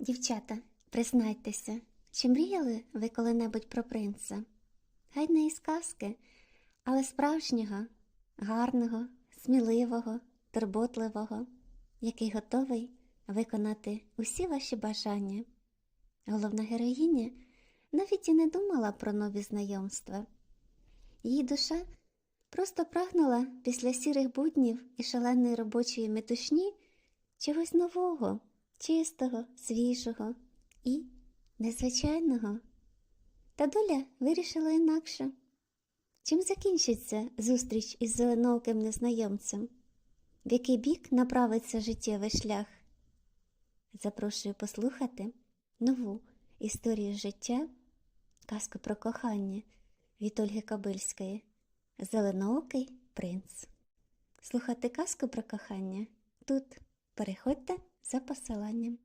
Дівчата, признайтеся, чи мріяли ви коли-небудь про принца? Гай не із казки, але справжнього, гарного, сміливого, турботливого, який готовий виконати усі ваші бажання. Головна героїня навіть і не думала про нові знайомства. Її душа просто прагнула після сірих буднів і шаленої робочої метушні чогось нового, чистого, свіжого і незвичайного. Та доля вирішила інакше. Чим закінчиться зустріч із зеленооким незнайомцем? В який бік направиться життєвий шлях? Запрошую послухати нову історію життя, казку про кохання від Ольги Кобильської Зеленоокий принц. Слухати казку про кохання тут. Переходьте за посиланням.